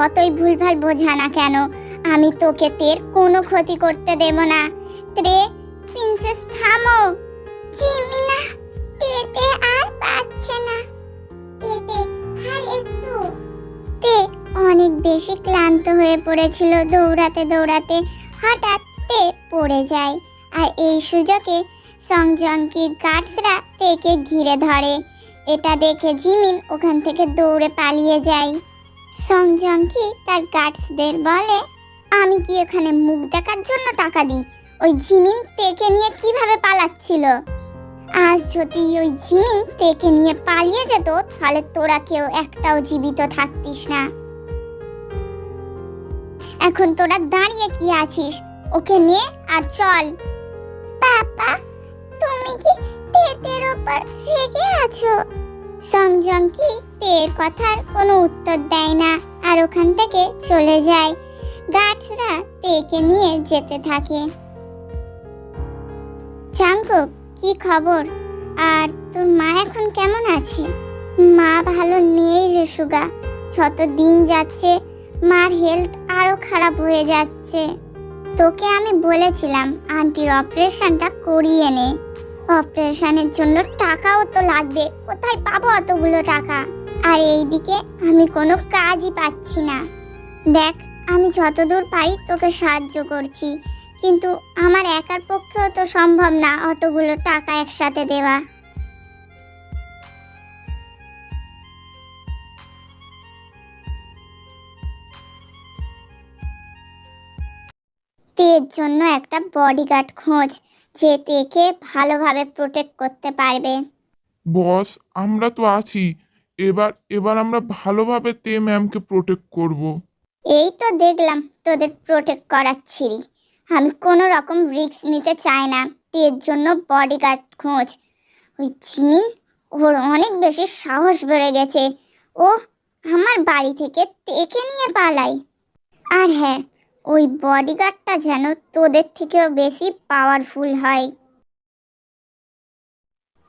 যতই ভুলভাল বোঝা না কেন, আমি তোকে তের কোনো ক্ষতি করতে দেব না। ত্রে প্রিন্সেস থামো। জিমিনা, তেতে আর পাচ্ছে না। তেতে আর একটু। তে অনেক বেশি ক্লান্ত হয়ে পড়েছিল দৌড়াতে দৌড়াতে। হঠাৎ তে পড়ে যায়। আর এই সুযোগে সংজঙ্কির গার্ডসরা তেকে ঘিরে ধরে। এটা দেখে জিমিন ওখান থেকে দৌড়ে পালিয়ে যায়। সংজঙ্কি তার গার্ডসদের বলে? আমি কি এখানে মুখ দেখার জন্য টাকা দিই? ওই জিমিন তেকে নিয়ে কীভাবে পালাচ্ছিল? আজ যদি ওই জিমিন তেকে নিয়ে পালিয়ে যেত, তাহলে তোরা কেউ একটাও জীবিত থাকতিস না। এখন তোরা দাঁড়িয়ে কি আছিস? ওকে নিয়ে আর চল। পাপা তুমি কি তেতের ওপর রেগে আছো? সংজং তের কথার কোনো উত্তর দেয় না আর ওখান থেকে চলে যায়। গার্ডসরা তেকে নিয়ে যেতে থাকে। চাঙ্কুক কি খবর? আর তোর মা এখন কেমন আছে? মা ভালো নেই রে সুগা। যত দিন যাচ্ছে, মার হেলথ আরও খারাপ হয়ে যাচ্ছে। তোকে আমি বলেছিলাম, আন্টির অপারেশনটা করিয়ে নে। অপারেশনের জন্য টাকাও তো লাগবে। কোথায় পাবো অতগুলো টাকা? আর এইদিকে আমি কোনো কাজই পাচ্ছি না। দেখ, আমি যতদূর পারি তোকে সাহায্য করছি, কিন্তু আমার একার পক্ষেও তো সম্ভব না অতগুলো টাকা একসাথে দেওয়া। তের জন্য একটা বডিগার্ড খোঁজ, যে তেকে ভালোভাবে প্রোটেক্ট করতে পারবে। বস, আমরা তো আছি। এবার এবার আমরা ভালোভাবে তে ম্যামকে প্রোটেক্ট করব। এই তো দেখলাম তোদের প্রোটেক্ট করাচ্ছিলি আমি কোনো রকম রিস্ক নিতে চাই না। তের জন্য বডিগার্ড খোঁজ। ওই জিমিন, ওর অনেক বেশি সাহস বেড়ে গেছে। ও আমার বাড়ি থেকে তেকে নিয়ে পালাই। আর হ্যাঁ ওই বডিগার্ডটা যেন তোদের থেকেও বেশি পাওয়ারফুল হয়।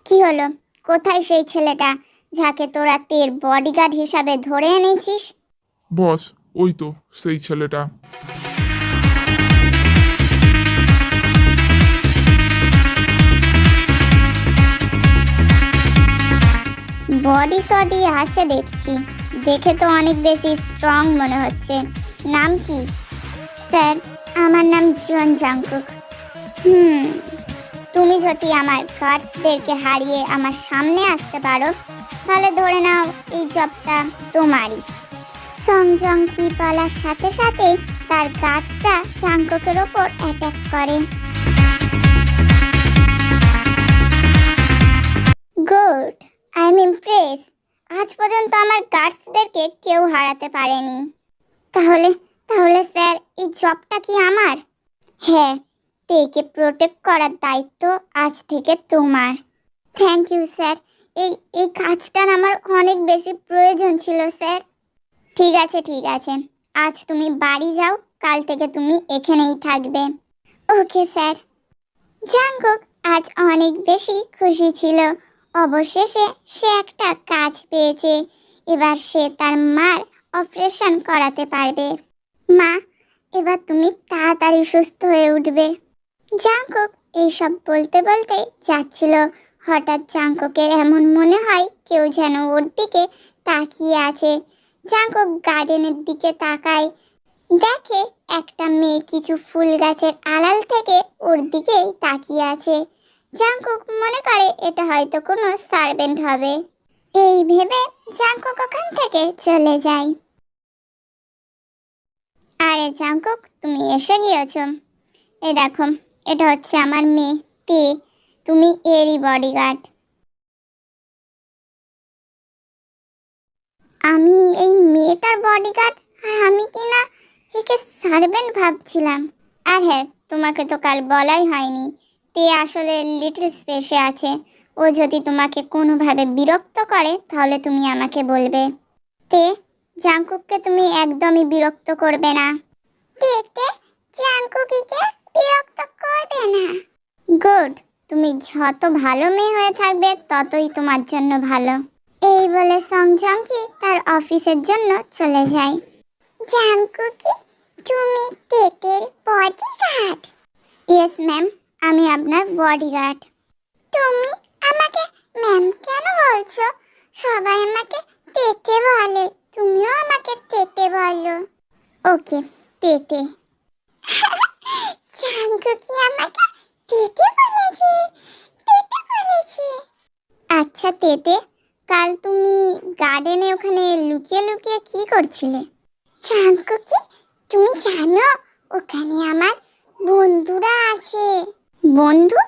কি হলো? কোথায় সেই ছেলেটা? যাকে তোরা তের বডিগার্ড হিসাবে ধরে এনেছিস? বস ওই তো সেই ছেলেটা। বডি সডি আছে দেখছি। দেখে তো অনেক বেশি স্ট্রং মনে হচ্ছে। নাম কি? স্যার আমার নাম জন জাংকুক। হুম তুমি যদি আমার গার্ডসদেরকে হারিয়ে আমার সামনে আসতে পারো, তাহলে ধরে নাও এই জবটা তোমারই। সংজং কি বলার সাথে সাথে তার গার্ডসরা চাঙ্কুকের ওপর অ্যাটাক করে? গুড আই এম ইমপ্রেস আজ পর্যন্ত আমার গার্ডসদেরকে কেউ হারাতে পারেনি। তাহলে তাহলে স্যার, এই জবটা কি আমার? হ্যাঁ তেকে প্রোটেক্ট করার দায়িত্ব আজ থেকে তোমার। থ্যাংক ইউ স্যার এই এই কাজটার আমার অনেক বেশি প্রয়োজন ছিল স্যার ঠিক আছে ঠিক আছে। আজ তুমি বাড়ি যাও, কাল থেকে তুমি এখানেই থাকবে। ওকে স্যার জাঙ্কুক আজ অনেক বেশি খুশি ছিল। অবশেষে সে একটা কাজ পেয়েছে। এবার সে তার মার অপারেশন করাতে পারবে। মা, এবার তুমি তাড়াতাড়ি সুস্থ হয়ে উঠবে। জাঙ্কুক এইসব বলতে বলতে যাচ্ছিল। হঠাৎ জাঙ্ককের এমন মনে হয় কেউ যেন ওর দিকে তাকিয়ে আছে। জাঙ্কুক গার্ডেনের দিকে তাকায়। দেখে একটা মেয়ে কিছু ফুল গাছের আড়াল থেকে ওর দিকেই তাকিয়ে আছে। জাঙ্কুক মনে করে এটা হয়তো কোনো সার্ভেন্ট হবে। এই ভেবে জাঙ্কুক ওখান থেকে চলে যায়। আরে জাঙ্কুক তুমি এসে গিয়েছো। এ দেখো এটা হচ্ছে আমার মেয়ে, তে। তুমি এরই বডিগার্ড আমি এই মেয়েটার বডিগার্ড আর আমি কি না একে সার্ভেন্ট ভাবছিলাম। আর হ্যাঁ তোমাকে তো কাল বলাই হয়নি। তে আসলে লিটল স্পেসে আছে। ও যদি তোমাকে কোনোভাবে বিরক্ত করে, তাহলে তুমি আমাকে বলবে। তে জাঙ্কুককে তুমি একদমই বিরক্ত করবে না। তেতে জাঙ্কুকিকে বিরক্ত করবে না। গুড, তুমি যত ভালো মেয়ে হয়ে থাকবে, ততই তোমার জন্য ভালো। এই বলে সংজঙ্কি তার অফিসের জন্য চলে যায়। জাঙ্কুকি তুমি তেতের বডিগার্ড ইয়েস ম্যাম আমি আপনার বডিগার্ড তুমি আমাকে ম্যাম কেন বলছো? সবাই আমাকে তেতে বলে, তুমিও আমাকে তেতে বলো। ওকে তেতে। জাঙ্কুকি আমাকে তেতে বলেছে তেতে বলেছে। আচ্ছা তেতে কাল তুমি গার্ডেনে ওখানে লুকিয়ে লুকিয়ে কি করছিলে? জাঙ্কুকি তুমি জানো ওখানে আমার বন্ধুরা আছে। বন্ধু?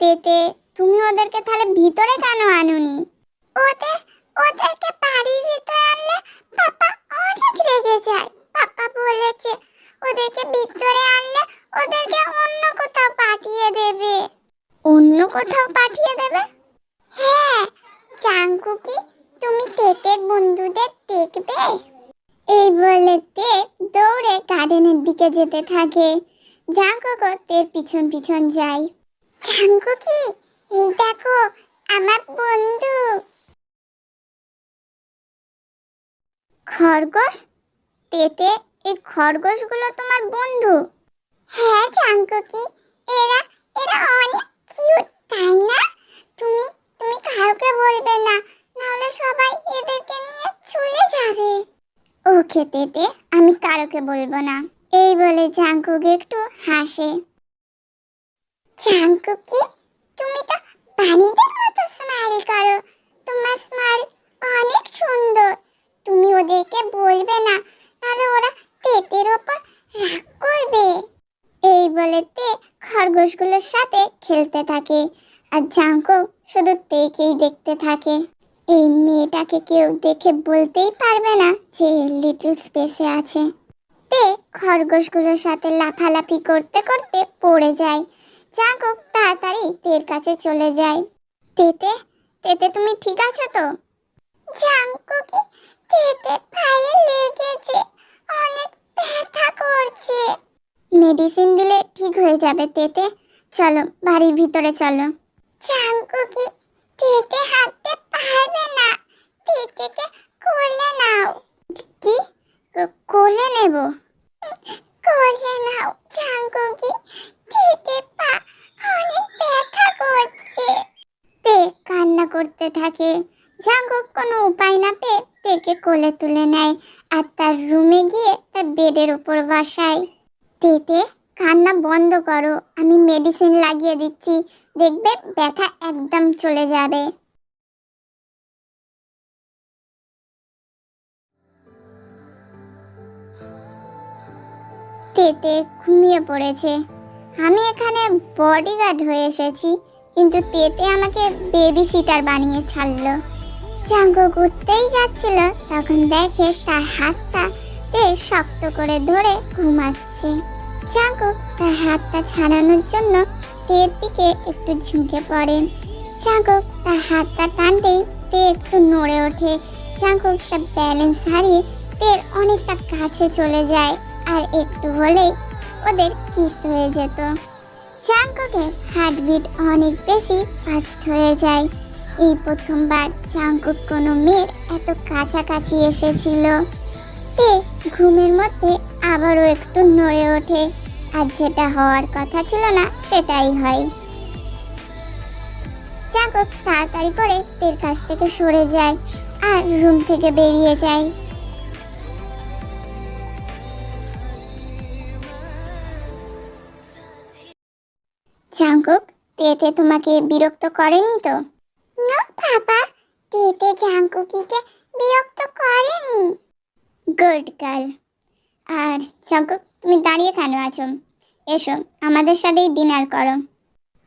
তেতে তুমি ওদেরকে তাহলে ভিতরে কেন আনুনি? ওদের ওদেরকে বাড়ির ভিতরে আনলে পাপা অনেক রেগে যায় পাপা বলেছে ওদেরকে ভিতরে আনলে ওদেরকে অন্য কোথাও পাঠিয়ে দেবে অন্য কোথাও পাঠিয়ে দেবে? হ্যাঁ চাঙ্কুকি তুমি তেতের বন্ধুদের দেখবে? এই বলে তে দৌড়ে গার্ডেনের দিকে যেতে থাকে। জাঙ্কুকও তের পিছন পিছন যায়। জাঙ্কুকি এই দেখো, আমার বন্ধু। খরগোশ? তেতে এই খরগোশগুলো তোমার বন্ধু। হ্যাঁ জাঙ্কুকি এরা এরা অনেক কিউট তাই না? তুমি তুমি কাউকে বলবে না, নাহলে সবাই এদেরকে নিয়ে চলে যাবে। ওকে তেতে আমি কারোকে বলব না। এই বলে জাঙ্কুক একটু হাসে। জাঙ্কুকি তুমি তো বাণীদের মতো স্মাইল করো। তোমার স্মাইল অনেক সুন্দর। তুমি ওদেরকে বলবে না তাহলে ওরা তেতের ওপর রাগ করবে। এই বলেতে খরগোশগুলোর সাথে খেলতে থাকে আর জাঙ্কুক শুধু তেকেই দেখতে থাকে। এই মেয়েটাকে কেউ দেখে বলতেই পারবে না যে লিটল স্পেসে আছে। তে খরগোশগুলোর সাথে লাফালাফি করতে করতে পড়ে যায়। জাঙ্কুক তাড়াতাড়ি তের কাছে চলে যায়। তেতে তেতে তুমি ঠিক আছো তো? জাঙ্কুকি তেতে পায়ে লেগেছে, অনেক ব্যথা করছে। মেডিসিন দিলে ঠিক হয়ে যাবে তেতে। চলো বাড়ির ভিতরে চলো। জাঙ্কুকি তেতে হাঁটতে পারবে না? তেতেকে কোলে নাও। কি? কোলে নেব? কোলে নাও জাঙ্কুকি তেতে পা অনেক ব্যথা করছে। তে কান্না করতে থাকে। জাঙ্কুক কোনো উপায় না পেয়ে তেকে কোলে তুলে নেয় আর তার রুমে গিয়ে তার বেডের উপর বসায় তেতে কান্না বন্ধ করো। আমি মেডিসিন লাগিয়ে দিচ্ছি। দেখবে ব্যথা একদম চলে যাবে। তেতে ঘুমিয়ে পড়েছে। আমি এখানে বডিগার্ড হয়ে এসেছি, কিন্তু তেতে আমাকে বেবি সিটার বানিয়ে ছাড়লো। জাঙ্গো ঘুরতেই যাচ্ছিল, তখন দেখে তার হাতটা তে শক্ত করে ধরে ঘুমাচ্ছে। জাঙ্গো তার হাতটা ছাড়ানোর জন্য তের দিকে একটু ঝুঁকে পড়ে। জাঙ্গো তার হাতটা টানতেই তে একটু নড়ে ওঠে। জাঙ্গো তার ব্যালেন্স হারিয়ে তের অনেকটা কাছে চলে যায়, আর একটু হলেই ওদের কিস হয়ে যেত। জাঙ্কুকের হার্টবিট অনেক বেশি ফাস্ট হয়ে যায়। এই প্রথমবার জাঙ্কুক কোনো মেয়ের এত কাছাকাছি এসেছিল। সে ঘুমের মধ্যে আবারও একটু নড়ে ওঠে। আর যেটা হওয়ার কথা ছিল না, সেটাই হয়। জাঙ্কুক তাড়াতাড়ি করে তের কাছ থেকে সরে যায় আর রুম থেকে বেরিয়ে যায়। জাঙ্কুক, তেতে তোমাকে বিরক্ত করেনি তো? না, বাবা। তেতে জাঙ্কুকিকে বিরক্ত করেনি। Good girl. আর জাঙ্কুক তুমি দাঁড়িয়ে কেন আছো? এসো আমাদের সাথেই ডিনার করো।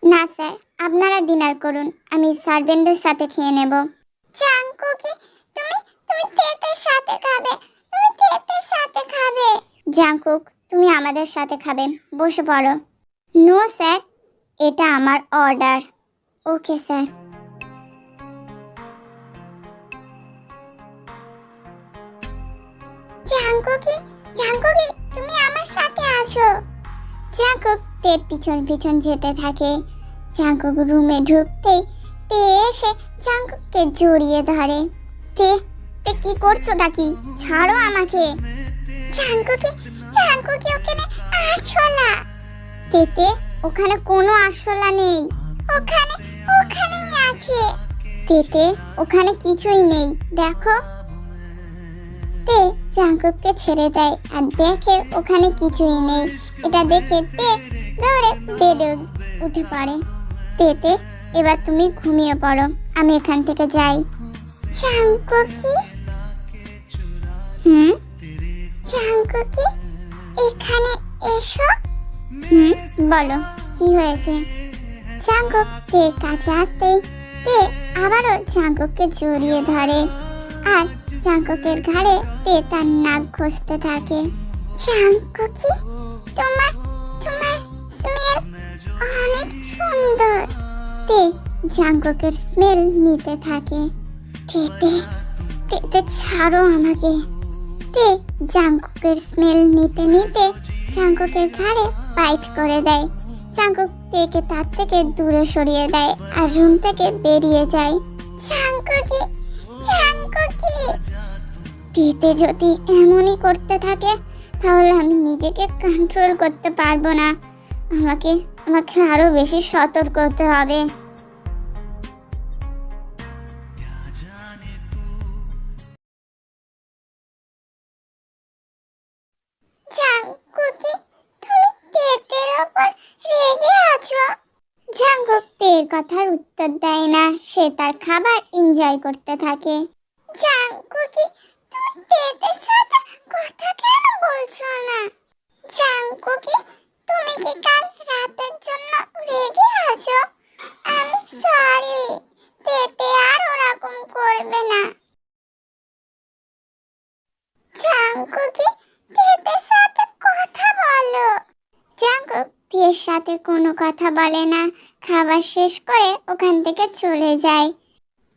না স্যার আপনারা ডিনার করুন আমি সার্ভেন্টদের সাথে খেয়ে নেব। জাঙ্কুকি তুমি তুমি তেতের সাথে খাবে তুমি তেতের সাথে খাবে। জাঙ্কুক তুমি আমাদের সাথে খাবে বসে পড়ো। নো স্যার এটা আমার অর্ডার। Okay sir. জাঙ্কুকি জাঙ্কুকি, তুমি আমার সাথে আসো। জাঙ্কুক তে পিছন পিছন যেতে থাকে। জাঙ্কুক রুমে ঢুকতেই তে এসে জাঙ্কুককে জড়িয়ে ধরে। তে তে কি করছোটা কি ছাড়ো আমাকে। জাঙ্কুকি জাঙ্কুকি, ওখানে আরশোলা। তেতে ওখানে কোনো আরশোলা নেই। ওখানে, ওখানেই আছে। তেতে ওখানে কিছুই নেই। দেখো। তে জাঙ্কুককে ছেড়ে দেয়। আর দেখে ওখানে কিছুই নেই। এটা দেখে তে দৌড়ে বেডে উঠে পড়ে। তেতে এবার তুমি ঘুমিয়ে পড়ো। আমি এখান থেকে যাই। জাঙ্কুকি হুম? জাঙ্কুকি এখানে এসো। হুম, বলো, কি হয়েছে? জাঙ্কুক তে কাছে আসতেই তে আবারও জাঙ্কুককে জড়িয়ে ধরে। আর জাঙ্কুকের ঘাড়ে তে তার নাক ঘষতে থাকে। জাঙ্কুকি, তোমার তোমার স্মেল অনেক সুন্দর। তে জাঙ্কুকের স্মেল নিতে থাকে। তেতে তেতে ছাড়ো আমাকে। তে জাঙ্কুকের স্মেল নিতে নিতে জাঙ্কুকের ঘাড়ে বাইট করে দেয়। জাঙ্কুক তেকে তার থেকে দূরে সরিয়ে দেয় আর রুম থেকে বেরিয়ে যায়। জাঙ্কুকি তেতে যদি এমনই করতে থাকে, তাহলে আমি নিজেকে কন্ট্রোল করতে পারব না। আমাকে আমাকে আরও বেশি সতর্ক হতে হবে। তের কথার উত্তর দেয় না, সে তার খাবার এনজয় করতে থাকে। জাঙ্কুকি তেতের সাথে কথা কেন বলছো না? জাঙ্কুকি তুমি কি কাল রাতের জন্য রেগে আছো? আই সরি তেতে আর ওরকম করবে না। জাঙ্কুকি তেতের সাথে কথা বলো। জাঙ্কুক তের সাথে কোনো কথা বলে না। খাবার শেষ করে ওখান থেকে চলে যায়।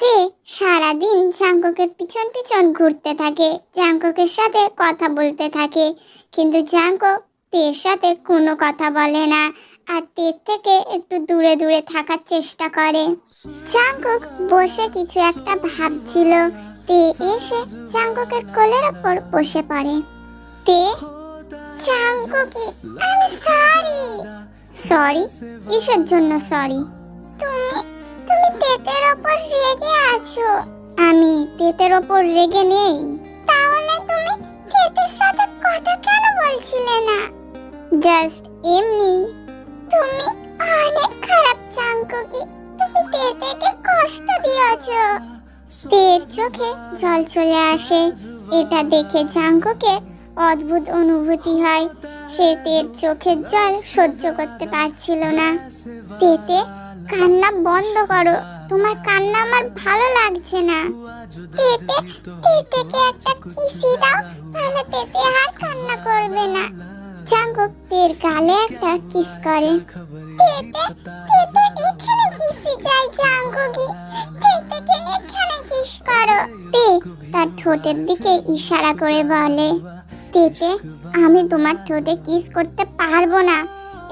তে সারাদিন জাঙ্কুকের পিছন পিছন ঘুরতে থাকে, জাঙ্কুকের সাথে কথা বলতে থাকে। কিন্তু জাঙ্কুক তের সাথে কোনো কথা বলে না আর তের থেকে একটু দূরে দূরে থাকার চেষ্টা করে। জাঙ্কুক বসে কিছু একটা ভাবছিল। তে এসে জাঙ্কুকের কোলের ওপর বসে পড়ে। তে, জাঙ্কুকি আমি সরি সরি কিসের জন্য সরি ওপর রেগে আছো। আমি তেতের ওপর রেগে নেই। তাহলে তুমি তেতের সাথে কথা কেন বলছিলে না? জাস্ট এমনি। তুমি অনেক খারাপ চাঙ্কুকি তুমি তেতেকে কষ্ট দিয়েছ। তের চোখে জল চলে আসে। এটা দেখে জাঙ্কুকে অদ্ভুত অনুভূতি হয়। সে তের চোখের জল সহ্য করতে পারছিল না। তেতে কান্না বন্ধ করো। তোমার কান্না আমার ভালো লাগছে না। তেতে, তেতেকে একটা কিসি দাও, তাহলে তেতে আর কান্না করবে না। জাঙ্কুক তের গালে একটা কিস করে। তেতে তেতে এখানে কিসি চাই জাঙ্কুকি তেতেকে এখানে কিস করো। তে, তার ঠোঁটের দিকে ইশারা করে বলে, তেতে, আমি তোমার ঠোঁটে কিস করতে পারব না।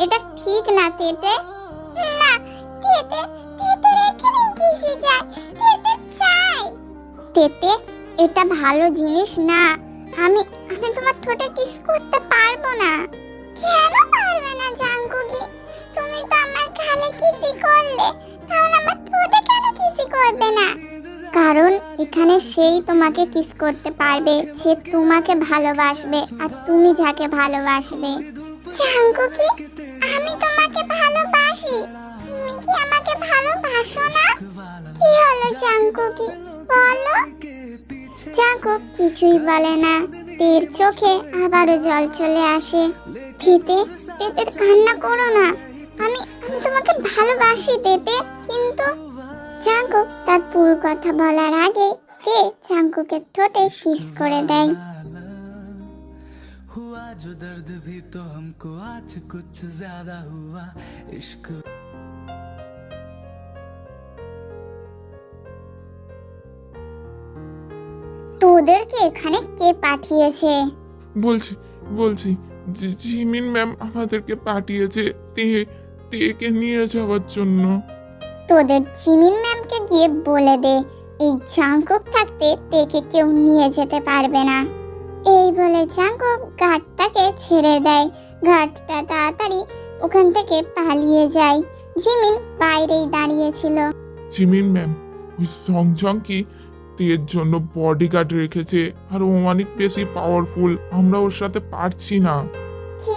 এটা ঠিক না, তেতে। তেতে এটা ভালো জিনিস না। আমি আমি তোমার ঠোঁটে কিস করতে পারব না। কেন পারবে না, জাঙ্কুকি? তুমি তো আমার গালে কিসি করলে। তাহলে আমার ঠোঁটে কেন কিসি করবে না? কারণ এখানে সেই তোমাকে কিস করতে পারবে, সে তোমাকে ভালোবাসবে, আর তুমি যাকে ভালোবাসবে। জাঙ্কুকি, আমি তোমাকে ভালোবাসি। তুমি কি আমাকে ভালোবাসো না? কি হলো, জাঙ্কুকি? বলো জাঙ্কুক কিছুই বলে না তের চোখে আবারও জল চলে আসে তেতে তেতে কান্না করো না আমি আমি তোমাকে ভালোবাসি তেতে কিন্তু জাঙ্কুক তার পুরো কথা বলার আগে তে জাঙ্কুকের ঠোঁটে কিস করে দেয় हुआ जो दर्द भी तो हमको आज कुछ ज्यादा हुआ इश्क তোদেরকে এখানে কে পাঠিয়েছে? বলছি বলছি জি- জিমিন ম্যাম আমাদেরকে পাঠিয়েছে তে তেকে নিয়ে যাওয়ার জন্য। তোদের জিমিন ম্যামকে গিয়ে বলে দে এই জাঙ্কুক থাকতে তেকে কেউ নিয়ে যেতে পারবে না। এই বলে জাঙ্কুক গার্ডটাকে ছেড়ে দেয়। গার্ডটা তাড়াতাড়ি ওখান থেকে পালিয়ে যায়। জিমিন বাইরেই দাঁড়িয়েছিল জিমিন ম্যাম ওই সংজং কি তের জন্য বডিগার্ড রেখেছে, আর ও অনেক বেশি পাওয়ারফুল আমরা ওর সাথে পারছি না। কি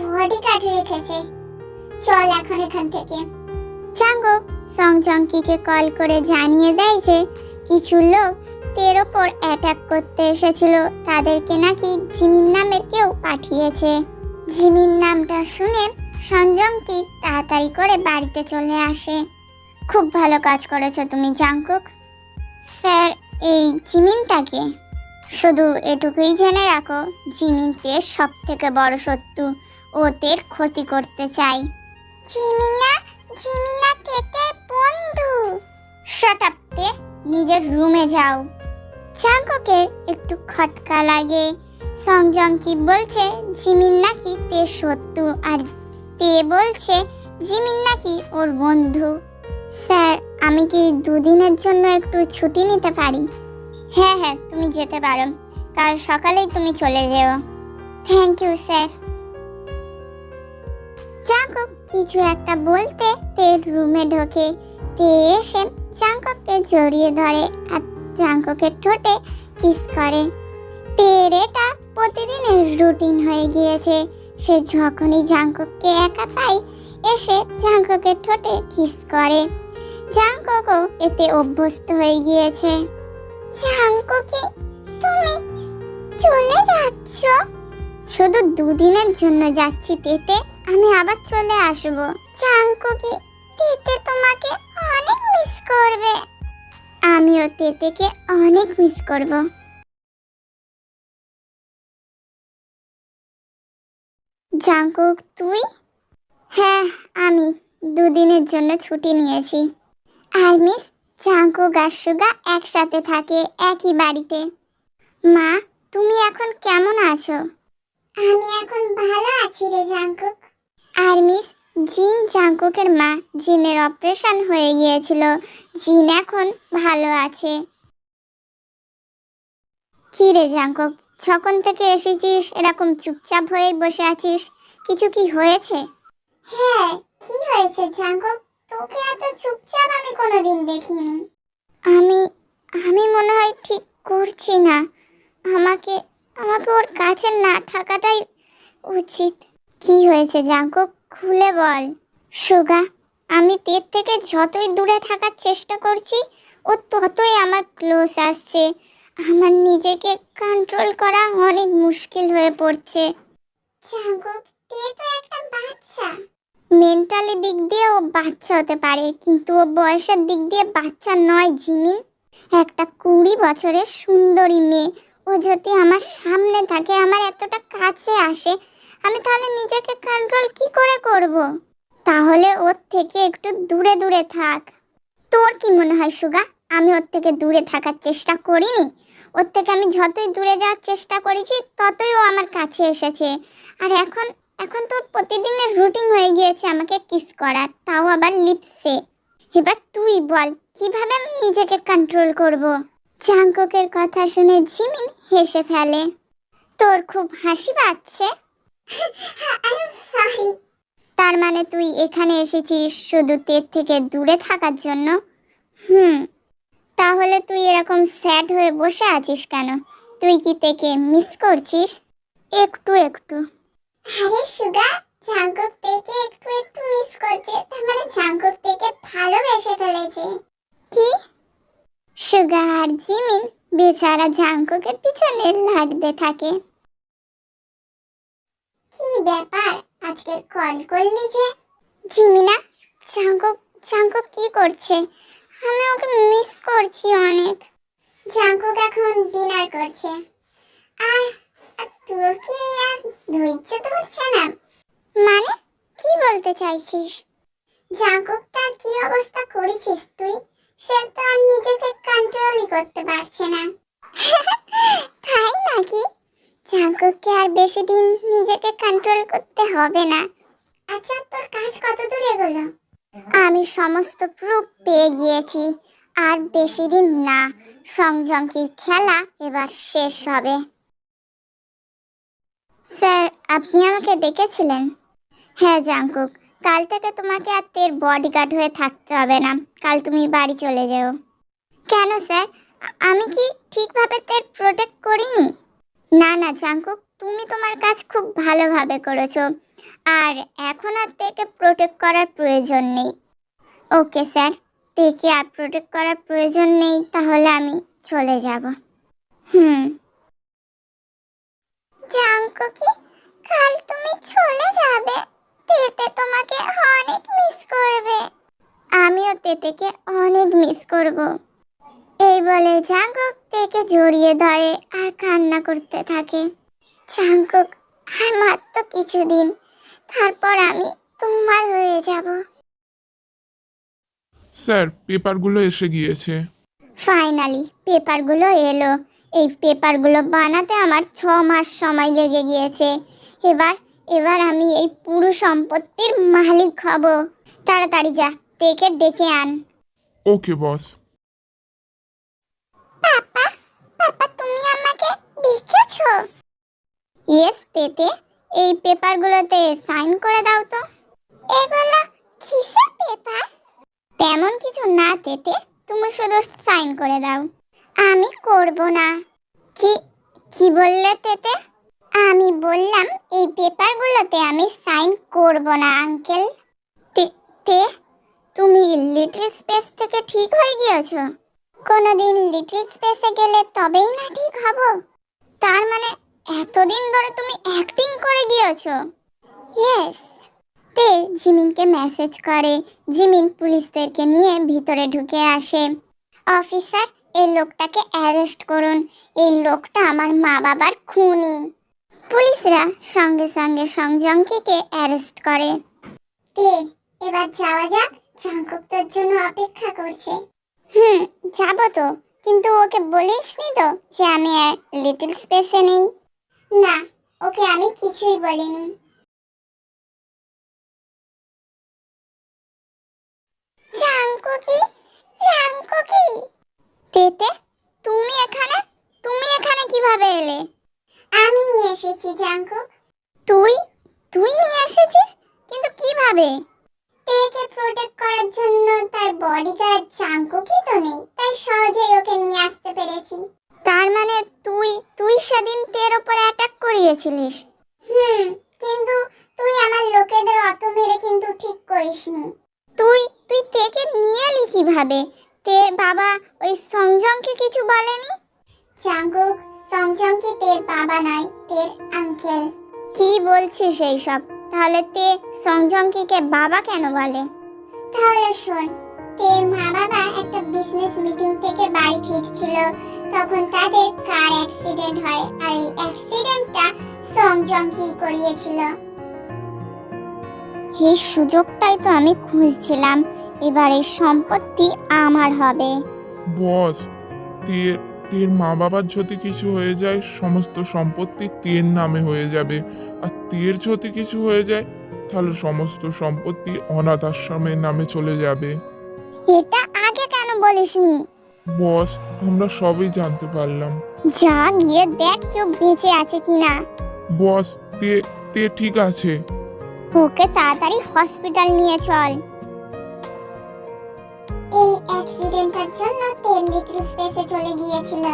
বডিগার্ড রেখেছে। চল এখন এখান থেকে। চাঙ্গক সংজংকিকে কল করে জানিয়ে দেয় যে, কিছু লোক তের ওপর অ্যাটাক করতে এসেছিল, তাদেরকে নাকি জিমিন নামের কেউ পাঠিয়েছে। জিমিন নামটা শুনে সংজংকি তাড়াতাড়ি করে বাড়িতে চলে আসে। খুব ভালো কাজ করেছ তুমি জাংকুক স্যার এই জিমিনটাকে। শুধু এটুকুই জেনে রাখো জিমিন তের সব থেকে বড় শত্রু। ও তের ক্ষতি করতে চাই। জিমিনা? জিমিনা তেতের বন্ধু। শাট আপ তে নিজের রুমে যাও। চাঙ্ককের একটু খটকা লাগে। সংজং কি বলছে জিমিন নাকি তে শত্রু? আর তে বলছে জিমিন নাকি ওর বন্ধু। স্যার আমি কি দুদিনের জন্য একটু ছুটি নিতে পারি? হ্যাঁ হ্যাঁ তুমি যেতে পারো। কাল সকালেই তুমি চলে যেও। থ্যাংক ইউ স্যার চাঙ্কক কিছু একটা বলতে তে রুমে ঢোকে। তে এসে চাঙ্কককে জড়িয়ে ধরে আর চাঙ্ককের ঠোঁটে কিস করে। তের এটা প্রতিদিনের রুটিন হয়ে গিয়েছে। সে যখনই জাঙ্কককে একা পায়, এসে জাঙ্ককের ঠোঁটে কিস করে। জাঙ্ককও এতে অভ্যস্ত হয়ে গিয়েছে। জাঙ্ককি তুমি চলে যাচ্ছ? শুধু দুদিনের জন্য যাচ্ছি তেতে, আমি আবার চলে আসব। জাঙ্কুকি তেতে তোমাকে অনেক মিস করবে। আমিও তেতেকে অনেক মিস করব। জাঙ্কুক তুই? হ্যাঁ আমি দুদিনের জন্য ছুটি নিয়েছি। আর মিস জাঙ্কুক আর সুগা একসাথে থাকে একই বাড়িতে। মা তুমি এখন কেমন আছো? আমি এখন ভালো আছি রে জাঙ্কুক আর মিস জিন জাঙ্কুকের মা জিনের অপারেশন হয়ে গিয়েছিল। জিন এখন ভালো আছে। কি রে জাঙ্কুক যখন থেকে এসেছিস এরকম চুপচাপ হয়ে বসে আছিস কিছু কি হয়েছে? হ্যাঁ কি হয়েছে জাঙ্কুক? তোকে এত চুপচাপ আমি কোনোদিন দেখিনি। আমি আমি মনে হয় ঠিক করছি না। আমাকে আমাকে ওর কাছে না থাকাটাই উচিত। কি হয়েছে জাঙ্কুক খুলে বল। সুগা, আমি তের থেকে যতই দূরে থাকার চেষ্টা করছি, ও ততই আমার ক্লোজ আসছে। আমার নিজেকে কন্ট্রোল করা অনেক মুশকিল হয়ে পড়ছে। জাঙ্কুক তে তো একটা বাচ্চা। মেন্টালি দিক দিয়ে ও বাচ্চা হতে পারে, কিন্তু ও বয়সের দিক দিয়ে বাচ্চা নয় জিমিন একটা কুড়ি বছরের সুন্দরী মেয়ে, ও যদি আমার সামনে থাকে, আমার এতটা কাছে আসে, আমি তাহলে নিজেকে কন্ট্রোল কি করে করব? তাহলে ওর থেকে একটু দূরে দূরে থাক। তোর কি মনে হয় সুগা? আমি ওর থেকে দূরে থাকার চেষ্টা করিনি। ওর থেকে আমি যতই দূরে যাওয়ার চেষ্টা করেছি, ততই ও আমার কাছে এসেছে। আর এখন এখন তোর প্রতিদিনের রুটিন হয়ে গিয়েছে আমাকে কিস করার তাও আবার লিপসে এবার তুই বল কীভাবে আমি নিজেকে কন্ট্রোল করব? জাঙ্কুকের কথা শুনে জিমিন হেসে ফেলে। তোর খুব হাসি পাচ্ছে? তার মানে তুই এখানে এসেছিস শুধু তের থেকে দূরে থাকার জন্য? হুম। তাহলে তুই এরকম স্যাড হয়ে বসে আছিস কেন? তুই কি তেকে মিস করছিস? একটু একটু। আরে সুগা জাঙ্কুক থেকে একটু একটু মিস করছে। তার মানে জাঙ্কুক থেকে ভালোবেসে ফেলেছে। কি? সুগা আর জিমিন বেচারা জাঙ্কুকের পিছনে লাগতে থাকে। কি ব্যাপার? আজকে কল করলি যে। জিমিনা জাঙ্কুক জাঙ্কুক কি করছে? আমি ওকে মিস করছি অনেক। জাঙ্কুক এখন ডিনার করছে। আর তোর কি আর ধৈর্য ধরছে না? মানে কি বলতে চাইছিস? জাঙ্কুকটার কি অবস্থা করেছিস তুই? সে তো আর নিজেকে কন্ট্রোলই করতে পারছে না। তাই নাকি? জাঙ্কুককে আর বেশি দিন নিজেকে কন্ট্রোল করতে হবে না। আচ্ছা তোর কাজ কত দূর এগোলো? আমি সমস্ত প্রুফ পেয়ে গিয়েছি। আর বেশি দিন না সংজঙ্কির খেলা এবার শেষ হবে। স্যার, আপনি আমাকে ডেকেছিলেন? হ্যাঁ জাঙ্কুক কাল থেকে তোমাকে আর তের বডিগার্ড হয়ে থাকতে হবে না। কাল তুমি বাড়ি চলে যেও। কেন, স্যার? আমি কি ঠিকভাবে তের প্রোটেক্ট করিনি? না না জাঙ্কুক তুমি তোমার কাজ খুব ভালোভাবে করেছ। আর এখন আর তেকে প্রোটেক্ট করার প্রয়োজন নেই। Okay, sir. তেকে আর প্রোটেক্ট করার প্রয়োজন নেই, তাহলে আমি চলে যাব। হুম। জাঙ্কু কি? কাল তুমি চলে যাবে। তেতে তোমাকে অনেক মিস করবে। আমিও তেতেকে অনেক মিস করব। এই বলে জাঙ্কুক তেকে জড়িয়ে ধরে আর কান্না করতে থাকে। জাঙ্কুক আর মাত্র কিছুদিন তারপর আমি তোমার হয়ে যাব। স্যার পেপারগুলো এসে গিয়েছে। ফাইনালি পেপারগুলো এলো। এই পেপারগুলো বানাতে আমার ছ মাস সময় লেগে গিয়েছে। এবার এবার আমি এই পুরো সম্পত্তির মালিক হব। তাড়াতাড়ি যা দেখে ডেকে আন। ওকে বস। পাপা পাপা তুমি আমাকে দেখেছ? ইয়েস তেতে এই পেপারগুলোতে সাইন করে দাও তো। এগুলো কিসের পেপার? তেমন কিছু না তেতে তুমি শুধু সাইন করে দাও। আমি করব না। কি কি বললে তেতে? আমি বললাম, এই পেপারগুলোতে আমি সাইন করব না, আঙ্কেল। তে তুমি লিটল স্পেস থেকে ঠিক হয়ে গিয়েছো? কোনোদিন লিটল স্পেসে গেলে তবেই না ঠিক হব? তার মানে এতদিন ধরে তুমি অ্যাক্টিং করে গিয়েছো? ইয়েস। তে জিমিনকে মেসেজ করে। জিমিন পুলিশদেরকে নিয়ে ভিতরে ঢুকে আসে। অফিসার এই লোকটাকে অ্যারেস্ট করুন। এই লোকটা আমার মা বাবার খুনি। পুলিশরা সঙ্গে সঙ্গে সংজঙ্কিকে অ্যারেস্ট করে। তে এবার যাওয়া যাক। জাঙ্কুক তোর জন্য অপেক্ষা করছে। হুম, যাব তো। কিন্তু ওকে বলিসনি তো যে আমি লিটল স্পেসে নেই? না, ওকে আমি কিছুই বলিনি। জাঙ্কুকি জাঙ্কুকি তেতে তুমি এখানে? তুমি এখানে কীভাবে এলে? আমি নিয়ে এসেছি জাঙ্কুক তুই? তুই নিয়ে এসেছিস? কিন্তু কীভাবে? তেকে প্রোটেক্ট করার জন্য তার বডিগার্ড জাঙ্কুকি তো নেই তাই সহজেই ওকে নিয়ে আসতে পেরেছি। তার মানে তুই তুই সেদিন তের ওপর অ্যাটাক করিয়েছিলিস? হুম কিন্তু তুই আমার লোকেদের অত মেরে কিন্তু ঠিক করিসনি। তুই তুই তেকে নিয়ে এলি কীভাবে? বলছিস এই সব তাহলে তে সংজংকিকে বাবা কেন বলে? তাহলে শোন তের মা বাবা একটা বিজনেস মিটিং থেকে বাড়ি ফিরছিল। তখন তাদের কার অ্যাক্সিডেন্ট হয় আর এই অ্যাক্সিডেন্টটা সংজংকি করিয়েছিল। এই সুযোগটাই তো আমি খুঁজছিলাম এবার এই সম্পত্তি আমার হবে। বস তের তের মা বাবার যদি কিছু হয়ে যায় সমস্ত সম্পত্তি তের নামে হয়ে যাবে। তের যদি কিছু হয়ে যায় তাহলে সমস্ত সম্পত্তি অনাথ আশ্রমের নামে চলে যাবে। এটা আগে কেন বলিসনি? বস আমরা সবই জানতে পারলাম। যা গিয়ে দেখ কেউ বেঁচে আছে কিনা। বস তে তে ঠিক আছে। ওকে তাড়াতাড়ি হসপিটাল নিয়ে চল। এই অ্যাক্সিডেন্টের জন্য তেল লিটল স্পেসে চলে গিয়েছিল।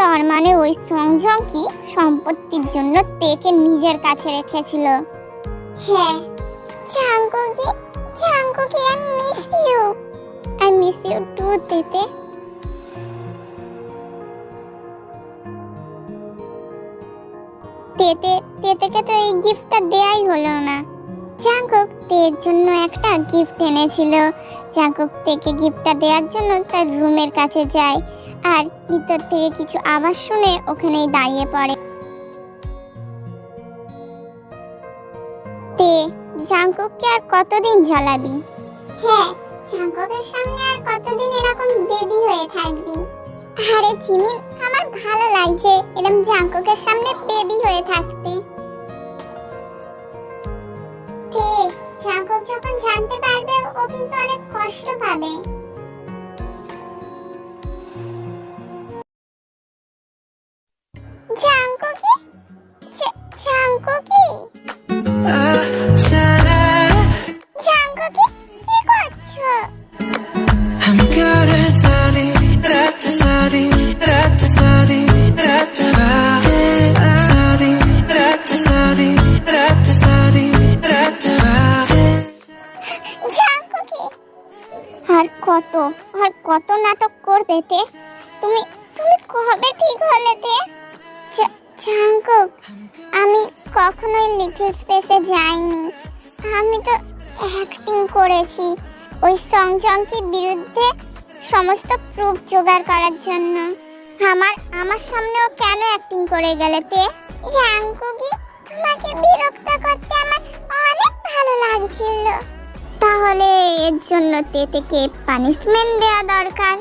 তার মানে ওই সংজঙ্কি সম্পত্তির জন্য তেকে নিজের কাছে রেখেছিল। হ্যাঁ জাঙ্কুকি জাঙ্কুকি I miss you I miss you too তেতে। তেতে তেতেকে তো এই গিফটটা দেয়াই হলো না। জাঙ্কুক তের জন্য একটা গিফট এনেছিল। জাঙ্কুক তেকে গিফটটা দেওয়ার জন্য তার রুমের কাছে যায়। আর ভিতর থেকে কিছু আওয়াজ শুনে ওখানেই দাঁড়িয়ে পড়ে। তে জাঙ্কুককে আর কতদিন জ্বালাবি? হ্যাঁ জাঙ্কুকের সামনে আর কতদিন এরকম বেবি হয়ে থাকবি? আরে জিমিন আমার ভালো লাগছে এরকম জাঙ্কুকের সামনে বেবি হয়ে থাকতে। ঠিক জাঙ্কুক যখন জানতে পারবে, ও কিন্তু অনেক কষ্ট পাবে। নাটক করবে তে? তুমি তুমি কবে ঠিক হলে তে? আমি কখনোই লিটল স্পেসে যাইনি। আমি তো অ্যাক্টিং করেছি। ওই সংজঙ্কির বিরুদ্ধে সমস্ত প্রুফ জোগাড় করার জন্য। আমার আমার সামনেও কেন অ্যাক্টিং করে গেলে তে? জাঙ্কুকি তোমাকে বিরক্ত করতে আমার অনেক ভালো লাগছিল। তাহলে এর জন্য তেতেকে পানিশমেন্ট দেওয়া দরকার।